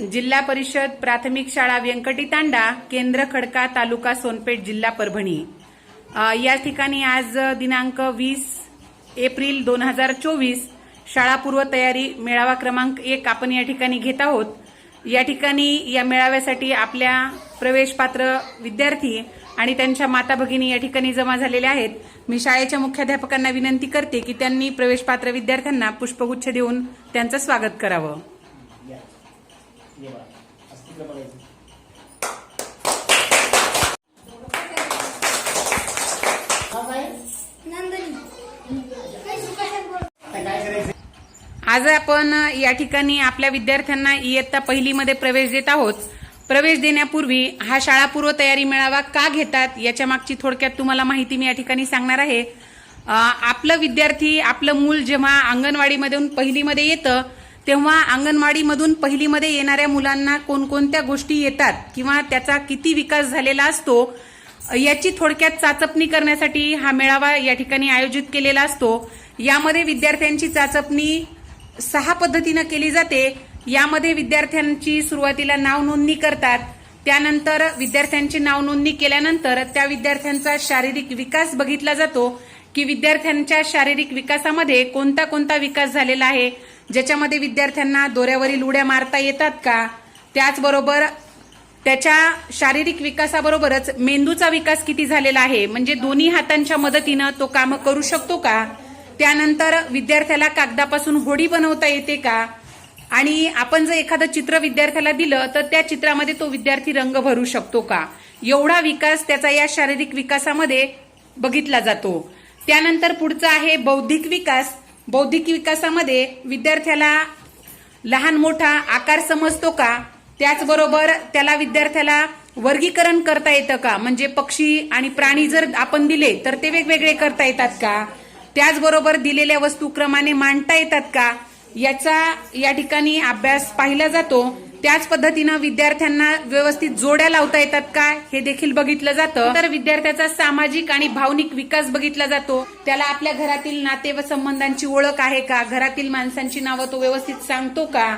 जिल्हा परिषद प्राथमिक शाळा व्यंकटी तांडा केंद्र खडका तालुका सोनपेठ जिल्हा परभणी. या ठिकाणी आज दिनांक वीस एप्रिल दोन हजार चोवीस शाळा तयारी मेळावा क्रमांक एक आपण या ठिकाणी घेत आहोत. या ठिकाणी या मेळाव्यासाठी आपल्या प्रवेशपात्र विद्यार्थी आणि त्यांच्या माता भगिनी या ठिकाणी जमा झालेल्या आहेत. मी शाळेच्या मुख्याध्यापकांना विनंती करते की त्यांनी प्रवेशपात्र विद्यार्थ्यांना पुष्पगुच्छ देऊन त्यांचं स्वागत करावं. ये बघा असं तिकडं बघायचं आज आपण या ठिकाणी आपल्या विद्यार्थ्यांना इयत्ता पहिलीमध्ये प्रवेश देत आहोत. प्रवेश देण्यापूर्वी हा शाळापूर्व तयारी मेळावा का घेतात याच्या मागची थोडक्यात तुम्हाला माहिती मी या ठिकाणी सांगणार आहे. आपलं विद्यार्थी आपलं मूल जेव्हा अंगणवाडीमधून पहिलीमध्ये येतं तेव्हा अंगणवाडीमधून पहिलीमध्ये येणाऱ्या मुलांना कोणकोणत्या गोष्टी येतात किंवा त्याचा किती विकास झालेला असतो याची थोडक्यात चाचपणी करण्यासाठी हा मेळावा या ठिकाणी आयोजित केलेला असतो. यामध्ये विद्यार्थ्यांची चाचपणी सहा पद्धतीनं केली जाते. यामध्ये विद्यार्थ्यांची सुरुवातीला नाव नोंदणी करतात. त्यानंतर विद्यार्थ्यांची नाव नोंदणी केल्यानंतर त्या विद्यार्थ्यांचा शारीरिक विकास बघितला जातो. की विद्यार्थ्यांच्या शारीरिक विकासामध्ये कोणता कोणता विकास झालेला आहे? ज्याच्यामध्ये विद्यार्थ्यांना दोऱ्यावरील उड्या मारता येतात का? त्याचबरोबर त्याच्या शारीरिक विकासाबरोबरच मेंदूचा विकास किती झालेला आहे? म्हणजे दोन्ही हातांच्या मदतीनं तो काम करू शकतो का? त्यानंतर विद्यार्थ्याला कागदापासून होडी बनवता येते का? आणि आपण जर एखादं चित्र विद्यार्थ्याला दिलं तर त्या चित्रामध्ये तो विद्यार्थी रंग भरू शकतो का? एवढा विकास त्याचा या शारीरिक विकासामध्ये बघितला जातो. त्यानंतर पुढचं आहे बौद्धिक विकास. बौद्धिक विकासामध्ये विद्यार्थ्याला लहान मोठा आकार समजतो का? त्याचबरोबर त्याला विद्यार्थ्याला वर्गीकरण करता येतं का? म्हणजे पक्षी आणि प्राणी जर आपण दिले तर ते वेगवेगळे करता येतात का? त्याचबरोबर दिलेल्या वस्तू क्रमाने मांडता येतात का? याचा या ठिकाणी अभ्यास पाहिला जातो. त्याच पद्धतीनं विद्यार्थ्यांना व्यवस्थित जोड्या लावता येतात का हे देखील बघितलं जातं. तर विद्यार्थ्याचा सामाजिक आणि भावनिक विकास बघितला जातो. त्याला आपल्या घरातील नाते व संबंधांची ओळख आहे का घरातील माणसांची नावं तो व्यवस्थित सांगतो का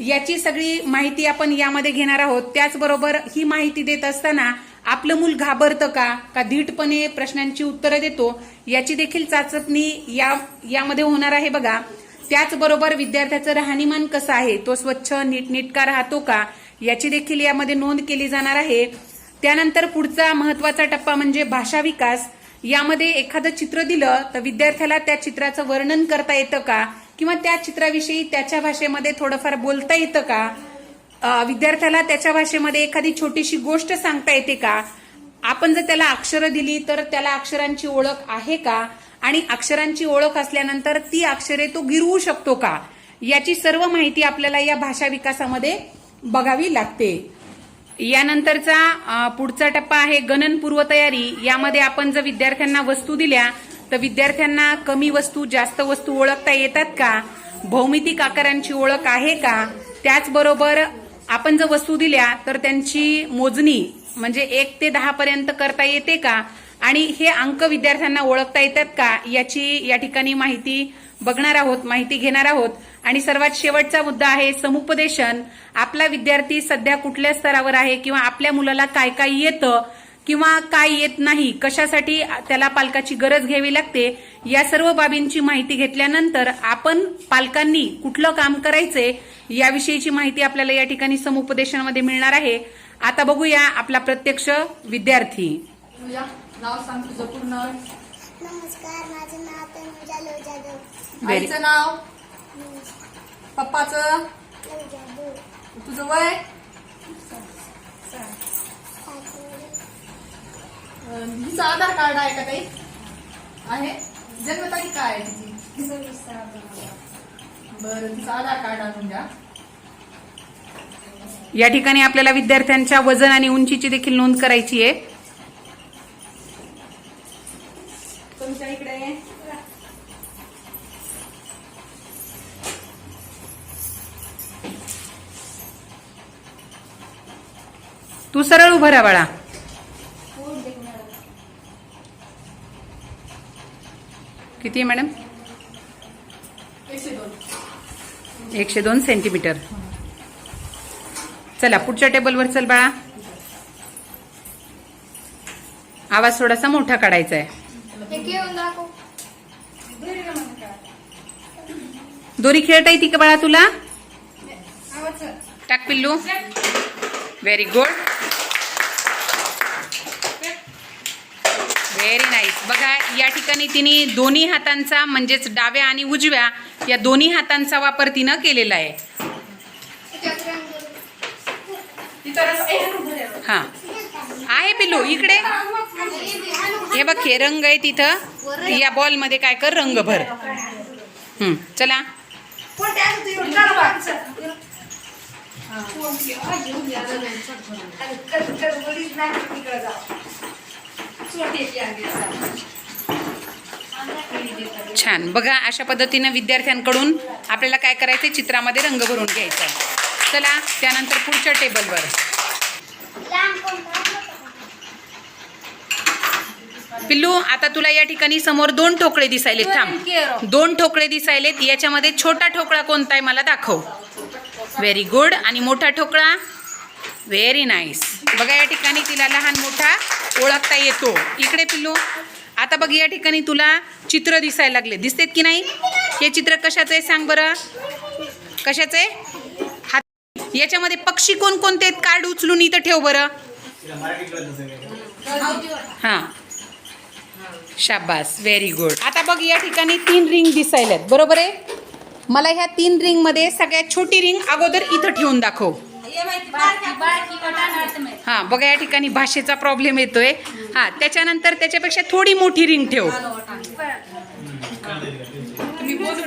याची सगळी माहिती आपण यामध्ये घेणार आहोत. त्याचबरोबर ही माहिती देत असताना आपलं मूल घाबरतं का का धीटपणे प्रश्नांची उत्तरं देतो याची देखील चाचपणी या यामध्ये होणार आहे बघा. त्याचबरोबर विद्यार्थ्याचं राहणीमान कसं आहे? तो स्वच्छ नीटनीटका राहतो का? याची देखील यामध्ये नोंद केली जाणार आहे. त्यानंतर पुढचा महत्त्वाचा टप्पा म्हणजे भाषा विकास. यामध्ये एखादं चित्र दिलं तर विद्यार्थ्याला त्या चित्राचं वर्णन करता येतं का? किंवा त्या चित्राविषयी त्याच्या भाषेमध्ये थोडंफार बोलता येतं का? विद्यार्थ्याला त्याच्या भाषेमध्ये एखादी छोटीशी गोष्ट सांगता येते का? आपण जर त्याला अक्षरं दिली तर त्याला अक्षरांची ओळख आहे का? आणि अक्षरांची ओळख असल्यानंतर ती अक्षरे तो गिरवू शकतो का? याची सर्व माहिती आपल्याला या भाषा विकासामध्ये बघावी लागते. यानंतरचा पुढचा टप्पा आहे गणन पूर्वतयारी. यामध्ये आपण जर विद्यार्थ्यांना वस्तू दिल्या तर विद्यार्थ्यांना कमी वस्तू जास्त वस्तू ओळखता येतात का? भौमितिक आकारांची ओळख आहे का? त्याचबरोबर आपण जर वस्तू दिल्या तर त्यांची मोजणी म्हणजे एक ते दहा पर्यंत करता येते का? आणि हे अंक विद्यार्थ्यांना ओळखता येतात का याची या ठिकाणी माहिती बघणार आहोत माहिती घेणार आहोत. आणि सर्वात शेवटचा मुद्दा आहे समुपदेशन. आपला विद्यार्थी सध्या कुठल्या स्तरावर आहे किंवा आपल्या मुलाला काय काय येतं किंवा काय येत नाही कशासाठी त्याला पालकाची गरज घ्यावी लागते या सर्व बाबींची माहिती घेतल्यानंतर आपण पालकांनी कुठलं काम करायचंय याविषयीची माहिती आपल्याला या ठिकाणी समुपदेशनामध्ये मिळणार आहे. आता बघूया आपला प्रत्यक्ष विद्यार्थी. नाव सांग तुझं पूर्ण. नमस्कार माझं नाव तनुजा लोजादव Very- आईचं नाव? पप्पाचं? लोजादव तुझं वय? अं, हिचं आधार कार्ड आहे का काही आहे? जन्मतारीख काय आहे तिची? बरं तिचं आधार कार्ड आणून द्या. या ठिकाणी आपल्याला विद्यार्थ्यांच्या वजन आणि उंचीची देखील नोंद करायची आहे तुमच्या इकडे तू सरळ उभं राहा बाळा. किती आहे मॅडम? एकशे दोन सेंटीमीटर. चला पुढच्या टेबलवर चल बाळा. आवाज थोडासा मोठा काढायचा आहे. दोरी खेळता येते का बाळा तुला. टाक पिल्लू. व्हेरी गुड व्हेरी नाईस बघा या ठिकाणी तिने दोन्ही हातांचा म्हणजेच डाव्या आणि उजव्या या दोन्ही हातांचा वापर तिनं केलेला आहे. हां. हा आहे पिल्लू इकडे? हे बघ हे रंग आहे तिथं. या बॉलमध्ये काय कर रंग भर. चला कोणते आहे तू एवढी? काढ बा. छान. बघा अशा पद्धतीनं विद्यार्थ्यांकडून आपल्याला काय करायचं चित्रामध्ये रंग भरून घ्यायचा आहे चला त्यानंतर पुढच्या टेबलवर. पिल्लू आता तुला या ठिकाणी समोर दोन ठोकळे दिसायलेत. थांब. दोन ठोकळे दिसायलेत. याच्यामध्ये छोटा ठोकळा कोणता आहे मला दाखव. व्हेरी गुड आणि मोठा ठोकळा? व्हेरी नाईस बघा या ठिकाणी तिला लहान मोठा ओळखता येतो. इकडे पिल्लू आता बघ या ठिकाणी तुला चित्र दिसायला लागले. दिसतेत की नाही? हे चित्र कशाचं आहे सांग बरं? कशाचं आहे? हात याच्यामध्ये पक्षी कोणकोणते आहेत? कार्ड उचलून इथं ठेव बरं. हां. शाबास. व्हेरी गुड आता बघ या ठिकाणी तीन रिंग दिसायल्यात. बरोबर आहे? मला ह्या तीन रिंगमध्ये सगळ्यात छोटी रिंग अगोदर इथं ठेवून दाखव. हां बघा या ठिकाणी भाषेचा प्रॉब्लेम येतोय. हां त्याच्यानंतर त्याच्यापेक्षा थोडी मोठी रिंग ठेव.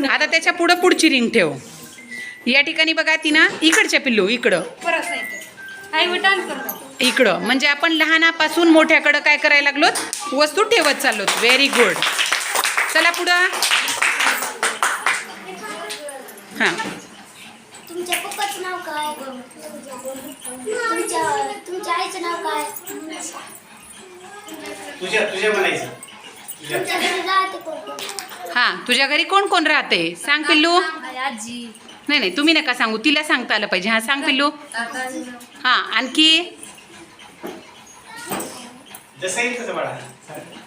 आता त्याच्या पुढं पुढची रिंग ठेव. या ठिकाणी बघा तिनं इकडच्या पिल्लू इकडं. इकडं. म्हणजे आपण लहानापासून मोठ्याकडं काय करायला लागलोत? वस्तू ठेवत चाललोत. व्हेरी गुड चला पुढं. हां. तुमच्या पप्पाचं नाव काय? तुमच्या तुमच्या आईचं नाव काय? तुझ्या तुझ्या म्हणायचं. तुझ्या तुमच्या घरी राहते कोण कोण? हां तुझ्या घरी कोण कोण राहते? सांग पिल्लू. आजी. नाही नाही तुम्ही नका सांगू तिला सांगता आलं पाहिजे. हां सांग पिल्लू. हां आणखी? जसं येईल तसं बाळा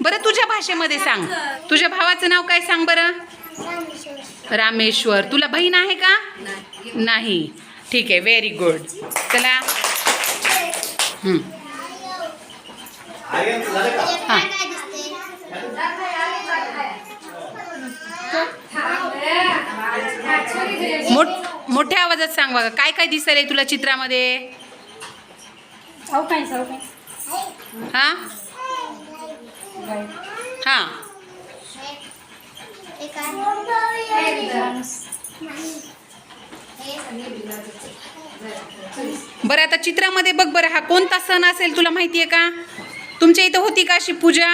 बरं तुझ्या भाषेमध्ये सांग. तुझ्या भावाचं नाव काय सांग बरं? रामेश्वर. तुला बहीण आहे का? नाही. ठीक आहे व्हेरी गुड चला. हं. मोठ मोठ्या आवाजात सांग बघा. काय काय दिसलंय तुला चित्रामध्ये? हा? हा हे काय बरं आता चित्रामध्ये बघ बरं हा कोणता सण असेल तुला माहितीये का? तुमच्या इथं होती का अशी पूजा?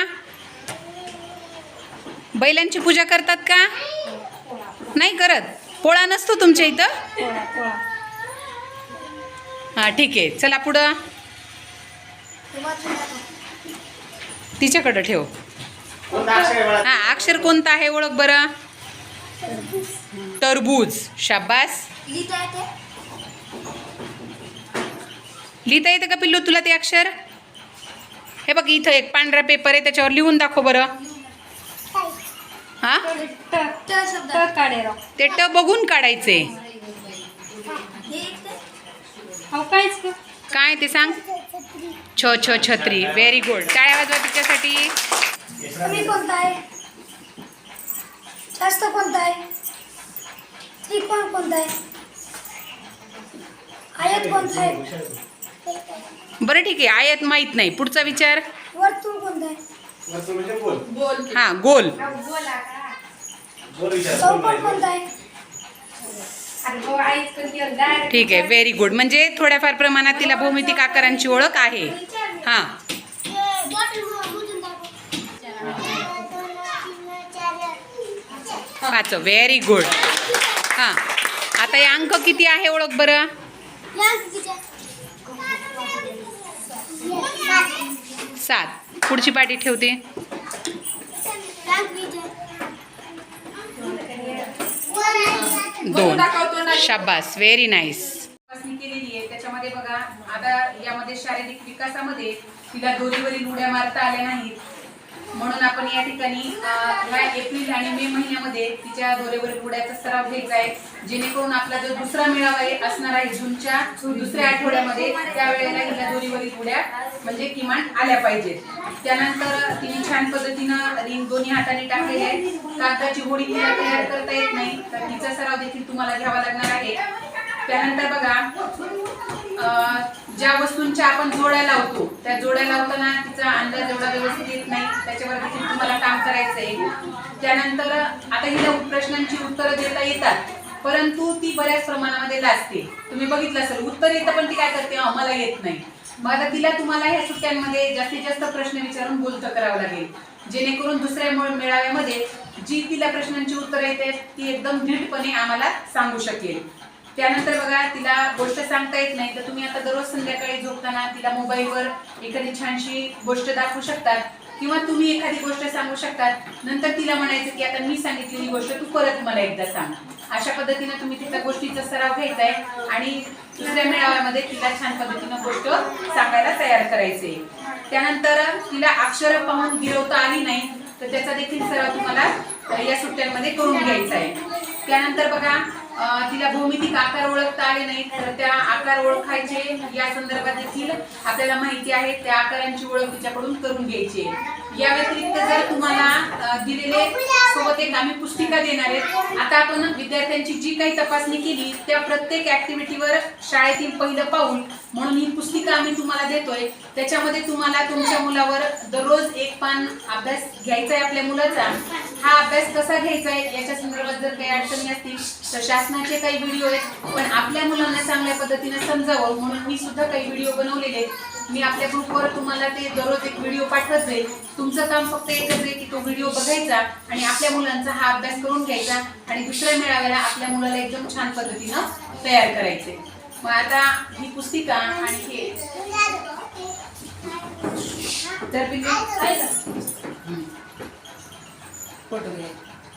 बैलांची पूजा करतात का? नाही करत. पोळा नसतो तुमच्या इथं? हा ठीक आहे. चला पुढं. तिच्याकडं ठेव. आहे हा अक्षर कोणतं आहे? ओळख बरं. टरबूज. शाबास. लिहिता येते? का पिल्लू? तुला ते अक्षर? हे बघ इथं एक पांढरा पेपर आहे त्याच्यावर लिहून दाखव बरं. हा? ते ट बघून काढायचे. हे काय ते सांग? छ छ छत्री. व्हेरी गुड टाळ्या वाजवा तिच्यासाठी. कमी कोणता आहे? जास्त कोणता आहे त्रिकोण कोणता आहे? आयत कोणता आहे? बरं ठीक आहे आयत माहीत नाही. पुढचा विचार? वर्तुळ कोणता आहे? म्हणजे बोल. हा गोल. चौकोन. कोणता आहे? ठीक आहे व्हेरी गुड म्हणजे थोड्याफार प्रमाणात तिला भौमितिक आकारांची ओळख आहे. हा. पाच व्हेरी गुड हा. आता हे अंक किती आहे ओळख बरं? सात. पुढची पाटी ठेवते. दोन. शाबास. व्हेरी नाईस केलेली आहे. त्याच्यामध्ये यामध्ये बघा आता यामध्ये शारीरिक विकासामध्ये तिला दोरीवरील उड्या मारता आल्या नाहीत. म्हणून आपण या ठिकाणी ह्या एप्रिल आणि मे महिन्यामध्ये तिच्या दोरेवरील पुढ्याचा सराव घ्यायचा आहे जेणेकरून आपला जो दुसरा मेळावा आहे असणार आहे जूनच्या दुसऱ्या आठवड्यामध्ये त्यावेळेला हिला दोरीवरील पुढ्या म्हणजे किमान आल्या पाहिजेत. त्यानंतर तिने छान पद्धतीनं रिंग दोन्ही हाताने टाकलेली आहे कागदाची होडी तिला तयार करता येत नाही तर तिचा सराव देखील तुम्हाला घ्यावा लागणार आहे. त्यानंतर बघा ज्या वस्तूंच्या आपण जोड्या लावतो त्या जोड्या लावताना तिचा अंदाज एवढा व्यवस्थित येत नाही. त्याच्यावर देखील तुम्हाला काम करायचं आहे त्यानंतर आता हिला प्रश्नांची उत्तरं देता येतात. परंतु ती बऱ्याच प्रमाणामध्ये लाजते तुम्ही बघितलं असेल उत्तर येतं पण ती काय करते? आम्हाला मला येत नाही. मग आता तिला तुम्हाला ह्या सुट्ट्यांमध्ये जास्तीत जास्त प्रश्न विचारून बोलतं करावं लागेल. जेणेकरून दुसऱ्या मेळाव्यामध्ये जी तिला प्रश्नांची उत्तरं येते ती एकदम नीटपणे आम्हाला सांगू शकेल. त्यानंतर बघा तिला गोष्ट सांगता येत नाही. तर तुम्ही आता दररोज संध्याकाळी झोपताना तिला मोबाईलवर एखादी छानशी गोष्ट दाखवू शकतात. किंवा तुम्ही एखादी गोष्ट सांगू शकतात. नंतर तिला म्हणायचं की आता मी सांगितलेली गोष्ट तू परत मला एकदा सांग. अशा पद्धतीने तुम्ही तिचा गोष्टीचा सराव घ्यायचा आहे. आणि दुसऱ्या मेळाव्यामध्ये तिला छान पद्धतीनं गोष्ट सांगायला तयार करायचे. त्यानंतर तिला अक्षरं पाहून गिरवता आली नाही तर त्याचा देखील सराव तुम्हाला या सुट्ट्यांमध्ये करून घ्यायचा आहे. त्यानंतर बघा तिला भौमितिक आकार ओळखता आले नाही तर त्या आकार ओळखायचे या संदर्भात देखील आपल्याला माहिती आहे त्या आकारांची ओळख तिच्याकडून करून घ्यायची या व्यतिरिक्त जर तुम्हाला दिलेले सोबत एक आम्ही पुस्तिका देणार आहेत आता आपण विद्यार्थ्यांची जी काही तपासणी केली त्या प्रत्येक ऍक्टिव्हिटीवर शाळेतील पहिलं पाऊल म्हणून ही पुस्तिका आम्ही तुम्हाला देतोय. त्याच्यामध्ये तुम्हाला तुमच्या मुलावर दररोज एक पान अभ्यास घ्यायचा आहे आपल्या मुलाचा. हा अभ्यास कसा घ्यायचा आहे याच्या संदर्भात जर काही अडचणी असतील तर शासनाचे काही व्हिडिओ आहेत पण आपल्या मुलांना चांगल्या पद्धतीने समजावं म्हणून मी सुद्धा काही व्हिडिओ बनवलेले आहेत. मी आपल्या ग्रुपवर तुम्हाला ते दररोज एक व्हिडिओ पाठवत जाईल. तुमचं काम फक्त एकच आहे की तो व्हिडिओ बघायचा आणि आपल्या मुलांचा हा अभ्यास करून घ्यायचा आणि दुसऱ्या मेळाव्याला आपल्या मुलाला एकदम छान पद्धतीनं तयार करायचे. मग आता ही पुस्तिका आणि हे. तर पिल्लू, आहे का? फोटो घ्या